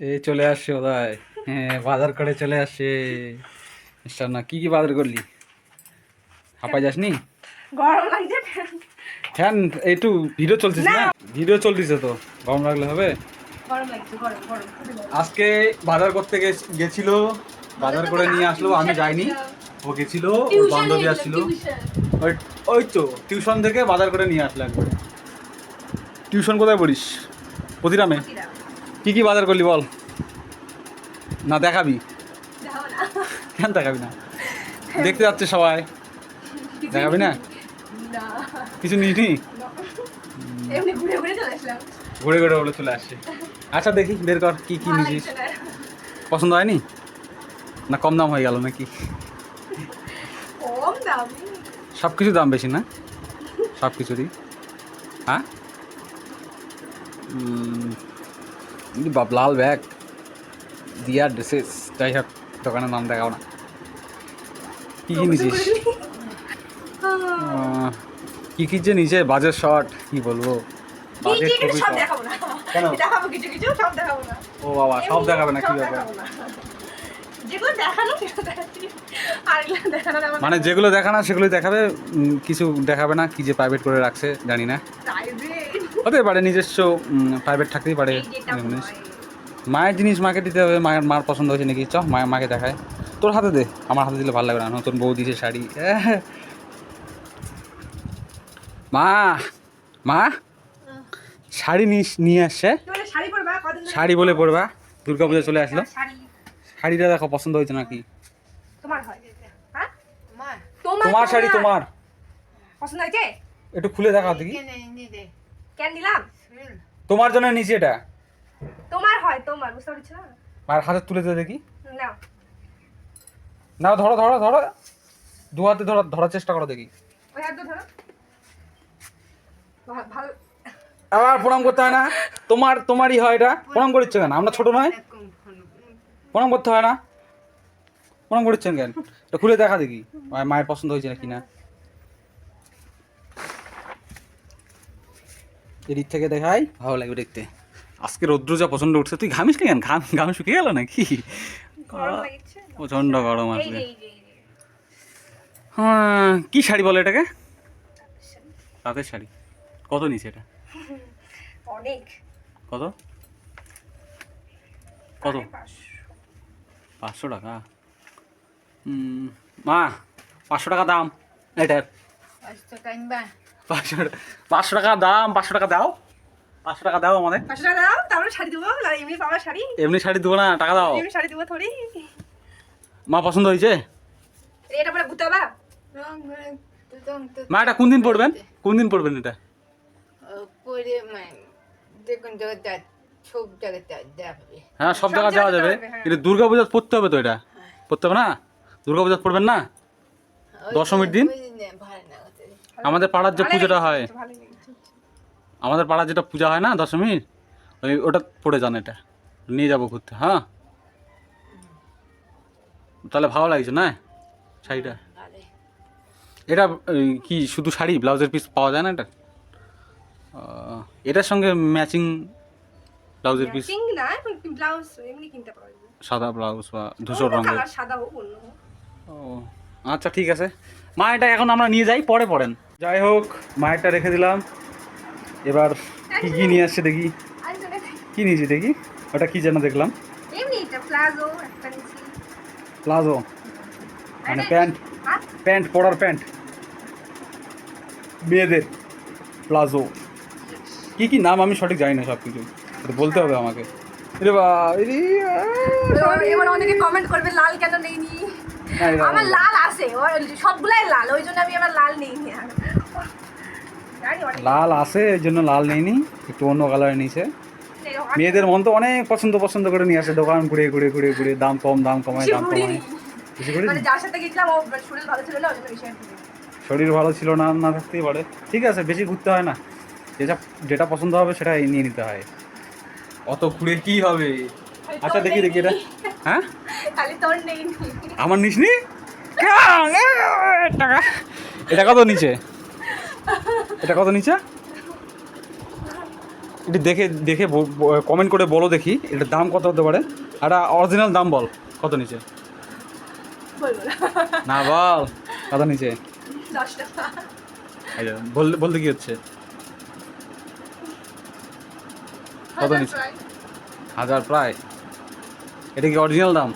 এই চলে আসছে ওদায়। হ্যাঁ বাজার করে চলে আসছে। না কি কি বাজার করলি? হাঁপাই যাসনি? গরম লাগছে ফ্যান। একটু ভিডিও চলছিস না। ভিডিও চলতিছে তো গরম লাগলে হবে। আজকে বাজার করতে গেছিল বাজার করে নিয়ে আসলো আমি যাইনি। ও গেছিল ওর বান্ধবী আসছিল। ওই ওই তো টিউশন থেকে বাজার করে নিয়ে আসলো একবার। টিউশন কোথায় পড়িস? প্রতিরামে? কি কি বাজার করলি বল? না দেখাবি। কেন দেখাবি না? দেখতে যাচ্ছে সবাই। দেখাবি না? না। কিছু নিসনি এমনি ঘুরে ঘুরে বলে চলে আসছে আচ্ছা দেখি বের কর কি কি নিছিস পছন্দ হয়নি? না কম দাম হয়ে গেল নাকি? সব কিছু দাম বেশি না? সব কিছুরই হ্যাঁ বাপ লাল ব্যাগ দিয়ার ড্রেসেস যাই হোক দোকানের নাম দেখাও না। কি কি নিছিস? আহ, কি কি যে নিচে বাজের শর্ট কি বলব? খুবই। কেন? কিছু কিছু, সব দেখাবো না। ও বাবা সব দেখাবে না কি ব্যাপার দেখাবো যেগুলো দেখানো সেগুলো মানে দেখাবে কিছু দেখাবে না কি যে প্রাইভেট করে রাখছে জানি না। হতে পারে নিজস্ব প্রাইভেট থাকতেই পারে। মায়ের জিনিস মাকে দিতে হবে মায়ের মার পছন্দ হয়েছে নাকি? চ মায়ের মাকে দেখায়। তোর হাতে দে আমার হাতে দিলে ভালো লাগবে না নতুন বউ দিছে শাড়ি। মা মা শাড়ি নিস- নিয়ে আসছে শাড়ি পরবা? কদিন ধরে- শাড়ি বলে পড়বা দুর্গা পুজো চলে আসলো। শাড়িটা দেখো পছন্দ হয়েছে নাকি? তোমার হ্যাঁ। তোমার। তোমার শাড়ি তোমার। পছন্দ হয়েছে? একটু খুলে দেখাও দেখি। কেন দিলাম? তোমার জন্য নিচে এটা। তোমার হয় তোমার বুঝতে পারছ না? মায়ের হাতে তুলে দে দেখি। না না ধরো ধরো ধরো। দু হাতে ধরো ধরার চেষ্টা করো দেখি। ওই হাত ধরো। ভালো। আবার প্রণাম করতে হয় না? তোমার তোমারই হয় এটা? প্রণাম করছে কেন? আমরা ছোট নয়? প্রণাম। করতে হয় না? প্রণাম করছেন কেন? এটা খুলে দেখা দেখি মায়ের- মায়ের পছন্দ হয়েছে নাকি না এদিক থেকে দেখাই। ভালো লাগবে দেখতে। আজকে রৌদ্র যা পছন্দ উঠছে তুই ঘামিস কেন? ঘাম ঘাম শুকিয়ে গেল নাকি? গরম লাগছে প্রচণ্ড গরম আসবে। হ্যাঁ কি শাড়ি বলে এটাকে? তাঁতের শাড়ি। কত নিচে এটা? অনেক। কত? কত? পাঁচশো। টাকা? হুম, মা পাঁচশো টাকা দাম। এটার পাঁচশো টাইমবা পাঁচশো টাকা দাম পাঁচশো টাকা দাও। পাঁচশো টাকা দাও আমাদের। পাঁচশো টাকা দাও তারপরে শাড়ি দেবো। এমনি পাওয়া শাড়ি। এমনি শাড়ি দেবো না টাকা দাও। এমনি শাড়ি দেবো থোড়ি। মা পছন্দ হয়েছে? এটা পরে বুতাবা মা এটা কোন দিন পড়বেন কোন দিন পড়বেন এটা? পরে মানে দেখুন সব জায়গাটা হ্যাঁ সব জায়গায় যাওয়া যাবে। হ্যাঁ। কিন্তু দুর্গা পূজা পড়তে হবে তো এটা? পড়তে হবে না? দুর্গা পূজা পড়বেন না? দশমীর দিন? আমাদের পাড়ার যে পুজোটা হয়। আমাদের পাড়ার যেটা পূজা হয় না দশমীর ওই ওটা পড়ে যান এটা। নিয়ে যাব ঘুরতে হ্যাঁ? তাহলে ভালো লাগছে না? শাড়িটা? এটা কি শুধু শাড়ি? ব্লাউজের পিস পাওয়া যায় না এটা? এটার সঙ্গে ম্যাচিং ব্লাউজের পিস না ব্লাউজ এমনি কিনতে পাওয়া যাবে সাদা ব্লাউজ বা ধূসর রঙের। সাদা হোক অন্য। ও আচ্ছা ঠিক আছে। মা এটা এখন আমরা নিয়ে যাই পরে পড়েন। যাই হোক মায়েরটা রেখে দিলাম। এবার কি কি নিয়ে আসছে দেখি। কি নিয়েছি দেখি? ওটা কি যেন দেখলাম। Palazzo palazzo. মানে প্যান্ট। প্যান্ট পরার প্যান্ট। মেয়েদের প্লাজো। কি কি নাম আমি সঠিক জানি না সব কিছু বলতে হবে আমাকে। রে বা এবার এবার অনেকে কমেন্ট করবে লাল কেন নেইনি? আমার লাল আছে। সবগুলাই লাল ওই জন্য আমি আমার লাল নেইনি আর। জানি অনেক লাল আছে এই জন্য লাল নেইনি একটু অন্য কালারের নিয়েছে। মেয়েদের মন তো অনেক পছন্দ পছন্দ করে নিয়ে আসে দোকান ঘুরে ঘুরে ঘুরে ঘুরে দাম কম দাম কমায় দাম। কমায় বেশি করে মানে যার সাথে গেছিলাম ও শরীর ভালো ছিল না না না থাকতেই পারে। ঠিক আছে বেশি ঘুরতে হয় না। যেটা যেটা পছন্দ হবে সেটা নিয়ে নিতে হয়। অত ঘুরে কি হবে? আচ্ছা দেখি দেখি এটা। হ্যাঁ? আমার নিসনি? টাকা। এটা কত নিচে? এটা কত নিচে? একটু দেখে দেখে কমেন্ট করে বলো দেখি এটার দাম কত হতে পারে? একটা অরিজিনাল দাম বল কত নিচে? না। বল কত নিচে? বলতে কি হচ্ছে? কত নিচে? হাজার প্রায়। এটা কি অরিজিনাল দাম?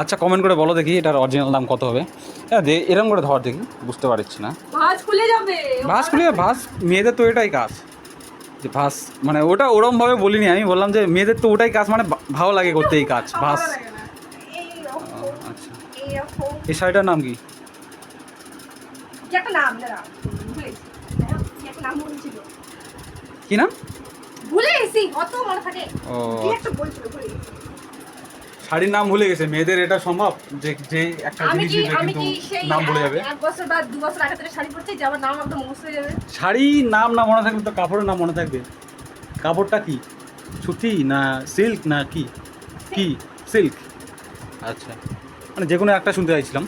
আচ্ছা কমেন্ট করে বলো দেখি এটার অরিজিনাল দাম কত হবে? হ্যাঁ দে এরকম করে ধর দেখি বুঝতে পারছি না। ভাঁজ খুলে যাবে। ভাস খুলে ভাস মেয়েদের তো এটাই কাজ। যে ভাস মানে ওটা ওরমভাবে বলিনি আমি বললাম যে মেয়েদের তো ওটাই কাজ মানে ভালো লাগে করতে এই কাজ। এইরকম, আচ্ছা। এই শাড়িটার নাম কি? কি নাম ভুলে গেছি অত মনে থাকে। ও একটা বলছিল ভুলে গেছি শাড়ির নাম ভুলে গেছে মেয়েদের এটা সম্ভব? যে যে একটা আমি জিনিস কি আমি কিন্তু কি সেই নাম ভুলে যাবে। এক বছর বা দু বছর আগে থেকে শাড়ি পরছি যে আমার নাম একদম মুখস্থ হয়ে যাবে? শাড়ি নাম না মনে থাকলে তো কাপড়ের নাম মনে থাকবে। কাপড়টা কি? সুতি না সিল্ক না কি? কি? সিল্ক। আচ্ছা। মানে যে কোনো একটা শুনতে চাইছিলাম।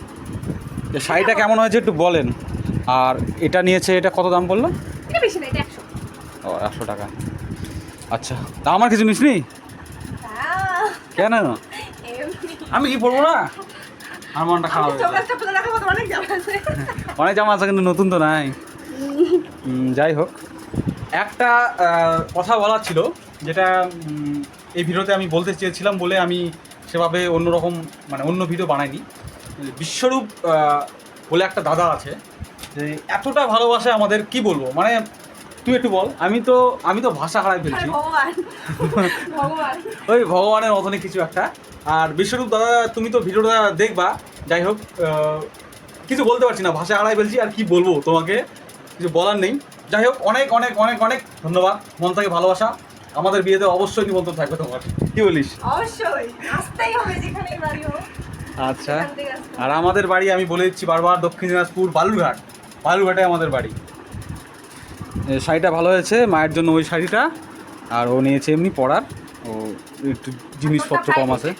যে শাড়িটা কেমন? হয়েছে একটু বলেন। আর এটা নিয়েছে এটা কত দাম বলল এটা বেশি না এটা একশো। ও একশো টাকা। আচ্ছা তা আমার কিছু নিস নি কেন। আমি কি পড়ব না? আমার মনটা খারাপ হয়ে অনেক জামা আছে কিন্তু নতুন তো নাই। যাই হোক। একটা কথা বলার ছিল যেটা এই ভিডিওতে আমি বলতে চেয়েছিলাম বলে আমি সেভাবে অন্যরকম মানে অন্য ভিডিও বানাইনি। বিশ্বরূপ বলে একটা দাদা আছে যে এতটা ভালোবাসে আমাদের কি বলব? মানে তুই একটু বল আমি তো আমি তো ভাষা হারাই ফেলছি। ওই ভগবানের মতনই কিছু একটা। আর বিশ্বরূপ দাদা তুমি তো ভিডিওটা দেখবা যাই হোক কিছু বলতে পারছি না ভাষা হারাই ফেলছি আর কি বলব তোমাকে কিছু বলার নেই। যাই হোক অনেক অনেক অনেক অনেক ধন্যবাদ মন থেকে ভালোবাসা। আমাদের বিয়েতে অবশ্যই নিমন্ত্রণ থাকবে তোমার। কি বলিস? অবশ্যই আসতেই হবে যেখানে বাড়ি হোক। আচ্ছা। আর আমাদের বাড়ি আমি বলে দিচ্ছি বারবার দক্ষিণ দিনাজপুর বালুরঘাট। বালুরঘাটে আমাদের বাড়ি। শাড়িটা ভালো হয়েছে মায়ের জন্য ওই শাড়িটা। আর ও নিয়েছে এমনি পড়ার ও একটু জিনিসপত্র কম আছে।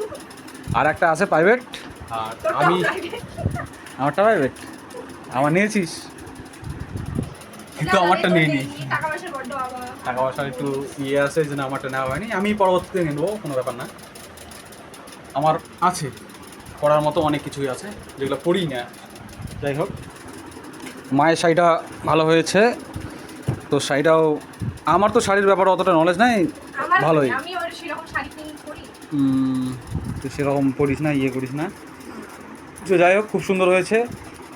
আর একটা আছে প্রাইভেট আর আমি আমারটা প্রাইভেট আমার নিয়েছিস? কিন্তু আমারটা আমি নিয়ে নি টাকা পয়সার একটু ইয়ে আছে জন্য আমারটা নেওয়া হয়নি। আমি পরবর্তীতে নিয়ে নেব কোনো ব্যাপার না। আমার আছে। করার মতো অনেক কিছুই আছে যেগুলো পড়ি না। যাই হোক। মায়ের শাড়িটা ভালো হয়েছে। তো শাড়িটাও আমার তো শাড়ির ব্যাপারে অতটা নলেজ নাই ভালোই। তুই সেরকম পড়িস না ইয়ে করিস না। তো যাই হোক খুব সুন্দর হয়েছে।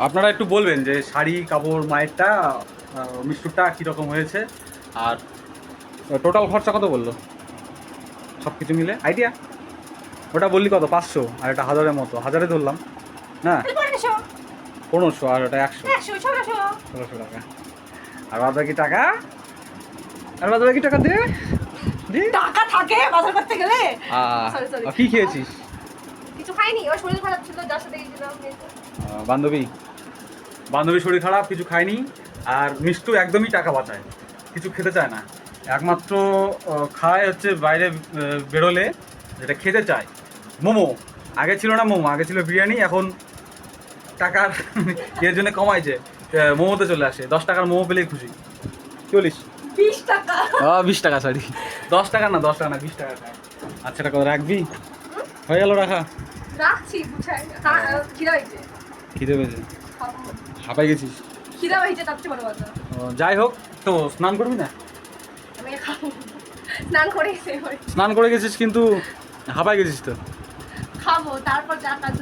আপনারা একটু বলবেন যে শাড়ি কাপড় মায়েরটা মিষ্টুরটা কীরকম হয়েছে? আর টোটাল খরচা কত বলল? সব কিছু মিলে আইডিয়া ওটা বললি কত? পাঁচশো আর এটা হাজারের মতো। হাজারে ধরলাম না? তাহলে পনেরোশো। আর ওটা একশো। ষোলোশো টাকা। আর বাদ বাকি টাকা? আর বাদ বাকি টাকা দে। টাকা থাকে বাজার করতে গেলে? কি খেয়েছিস? কিছু খাইনি ওর শরীর খারাপ ছিল যার সাথে গেছিলাম বান্ধবী? বান্ধবীর শরীর খারাপ কিছু খায়নি আর মিষ্টু একদমই টাকা বাঁচায় কিছু খেতে চায় না। একমাত্র খায় হচ্ছে বাইরে বেরোলে যেটা খেতে চায়। মোমো। আগে ছিল না মোমো আগে ছিল বিরিয়ানি এখন টাকার এর জন্য কমাইছে। মোমোতে চলে আসে। দশ টাকার মোমো পেলেই খুশি। চল্লিশ বিশ টাকা। বিশ টাকা সরি দশ টাকা না দশ টাকা না বিশ টাকা আচ্ছা টাকা রাখবি? হয়ে গেল রাখা। রাখছি খিদা পেয়েছে। হাঁপাই গেছিস? খিদা হয়েছে তার চেয়ে বড় কথা। ও, যাই হোক তো স্নান করবি না? স্নান করে স্নান করে গেছিস কিন্তু হাঁপাই গেছিস তো? খাব তারপর যা কাজ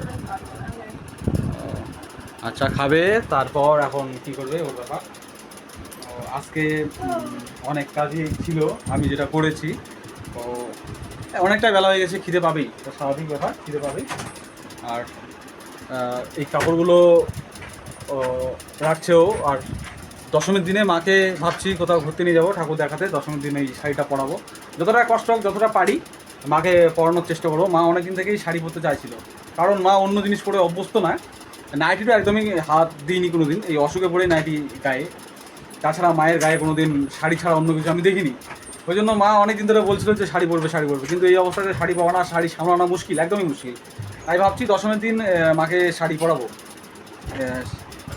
আচ্ছা খাবে, তারপর এখন কি করবে ওর ব্যাপার আজকে অনেক কাজই ছিল, আমি যেটা করেছি, তো অনেকটা বেলা হয়ে গেছে, খিদে পাবেই, তো স্বাভাবিক ব্যাপার, খিদে পাবেই। আর এই কাপড়গুলো রাখছেও আর দশমীর দিনে মাকে ভাবছি কোথাও ঘুরতে নিয়ে যাব, ঠাকুর দেখাতে, দশমীর দিনে এই শাড়িটা পরাবো। যতটা কষ্ট হোক, যতটা পারি, মাকে পরানোর চেষ্টা করব। মা অনেকদিন থেকেই শাড়ি পরতে চাইছিল। কারণ মা অন্য জিনিস পরে অভ্যস্ত না। নাইটিটা একদমই হাত দিইনি কোনো দিন এই অসুখে পড়ে নাইটি গায়ে। তাছাড়া মায়ের গায়ে কোনো দিন শাড়ি ছাড়া অন্য কিছু আমি দেখিনি। ওই জন্য মা অনেক দিন ধরে বলছিল যে শাড়ি পরবে শাড়ি পরবে। কিন্তু এই অবস্থাতে শাড়ি পাওয়া না শাড়ি সামলানো মুশকিল, একদমই মুশকিল। তাই ভাবছি দশমের দিন মাকে শাড়ি পরাবো।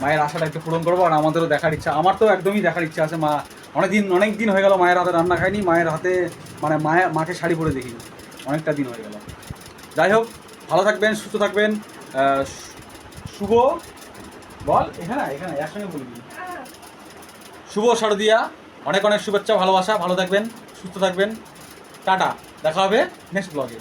মায়ের আশাটা একটু পূরণ করব, আর আমাদেরও দেখার ইচ্ছা, আমার তো একদমই দেখার ইচ্ছা আছে। মা অনেক দিন অনেক দিন হয়ে গেল মায়ের হাতে রান্না খাইনি, মায়ের হাতে মানে মায়ের মাকে শাড়ি পরে দেখিনি। অনেকটা দিন হয়ে গেল। যাই হোক, ভালো থাকবেন, সুস্থ থাকবেন। শুভ, বল, এখানে এখানে, একসঙ্গে বলবি শুভ শারদিয়া, অনেক অনেক শুভেচ্ছা, ভালোবাসা, ভালো থাকবেন, সুস্থ থাকবেন, টাটা, দেখা হবে নেক্সট ব্লগে